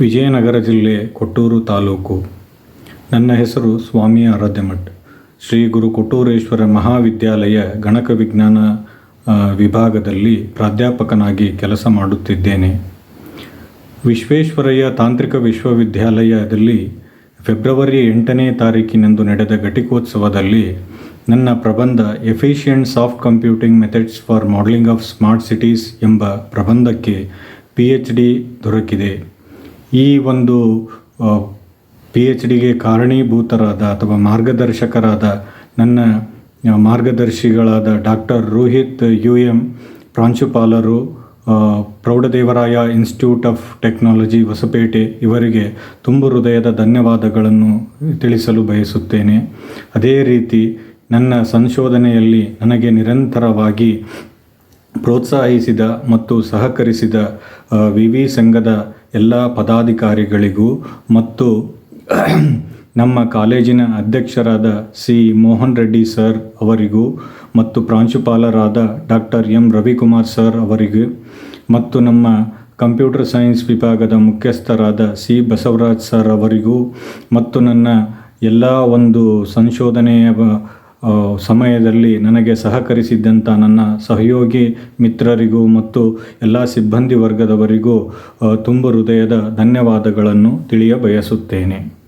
ವಿಜಯನಗರ ಜಿಲ್ಲೆ ಕೊಟ್ಟೂರು ತಾಲೂಕು. ನನ್ನ ಹೆಸರು ಸ್ವಾಮಿ ಆರಾಧ್ಯಮಠ್ ಶ್ರೀ ಗುರು ಕೊಟ್ಟೂರೇಶ್ವರ ಮಹಾವಿದ್ಯಾಲಯ ಗಣಕ ವಿಜ್ಞಾನ ವಿಭಾಗದಲ್ಲಿ ಪ್ರಾಧ್ಯಾಪಕನಾಗಿ ಕೆಲಸ ಮಾಡುತ್ತಿದ್ದೇನೆ. ವಿಶ್ವೇಶ್ವರಯ್ಯ ತಾಂತ್ರಿಕ ವಿಶ್ವವಿದ್ಯಾಲಯದಲ್ಲಿ ಫೆಬ್ರವರಿ ಎಂಟನೇ ತಾರೀಕಿನಂದು ನಡೆದ ಘಟಿಕೋತ್ಸವದಲ್ಲಿ ನನ್ನ ಪ್ರಬಂಧ efficient soft computing methods for modeling of smart cities ಎಂಬ ಪ್ರಬಂಧಕ್ಕೆ ಪಿ ಎಚ್ ಡಿ ದೊರಕಿದೆ. ಈ ಒಂದು ಪಿ ಎಚ್ ಡಿಗೆ ಕಾರಣೀಭೂತರಾದ ಅಥವಾ ಮಾರ್ಗದರ್ಶಕರಾದ ನನ್ನ ಮಾರ್ಗದರ್ಶಿಗಳಾದ ಡಾಕ್ಟರ್ ರೋಹಿತ್ ಯು ಎಂ ಪ್ರಾಂಶುಪಾಲರು Proudhadevaraya institute of technology Hosapete ಇವರಿಗೆ ತುಂಬು ಹೃದಯದ ಧನ್ಯವಾದಗಳನ್ನು ತಿಳಿಸಲು ಬಯಸುತ್ತೇನೆ. ಅದೇ ರೀತಿ ನನ್ನ ಸಂಶೋಧನೆಯಲ್ಲಿ ನನಗೆ ನಿರಂತರವಾಗಿ ಪ್ರೋತ್ಸಾಹಿಸಿದ ಮತ್ತು ಸಹಕರಿಸಿದ ವಿ ವಿ ಸಂಘದ ಎಲ್ಲ ಪದಾಧಿಕಾರಿಗಳಿಗೂ ಮತ್ತು ನಮ್ಮ ಕಾಲೇಜಿನ ಅಧ್ಯಕ್ಷರಾದ ಸಿ ಮೋಹನ್ ರೆಡ್ಡಿ ಸರ್ ಅವರಿಗೂ ಮತ್ತು ಪ್ರಾಂಶುಪಾಲರಾದ ಡಾಕ್ಟರ್ ಎಂ ರವಿಕುಮಾರ್ ಸರ್ ಅವರಿಗೂ ಮತ್ತು ನಮ್ಮ ಕಂಪ್ಯೂಟರ್ ಸೈನ್ಸ್ ವಿಭಾಗದ ಮುಖ್ಯಸ್ಥರಾದ ಸಿ ಬಸವರಾಜ್ ಸರ್ ಅವರಿಗೂ ಮತ್ತು ನನ್ನ ಎಲ್ಲ ಒಂದು ಸಂಶೋಧನೆಯ ಸಮಯದಲ್ಲಿ ನನಗೆ ಸಹಕರಿಸಿದ್ದಂಥ ನನ್ನ ಸಹಯೋಗಿ ಮಿತ್ರರಿಗೂ ಮತ್ತು ಎಲ್ಲ ಸಿಬ್ಬಂದಿ ವರ್ಗದವರಿಗೂ ತುಂಬ ಹೃದಯದ ಧನ್ಯವಾದಗಳನ್ನು ತಿಳಿಯ ಬಯಸುತ್ತೇನೆ.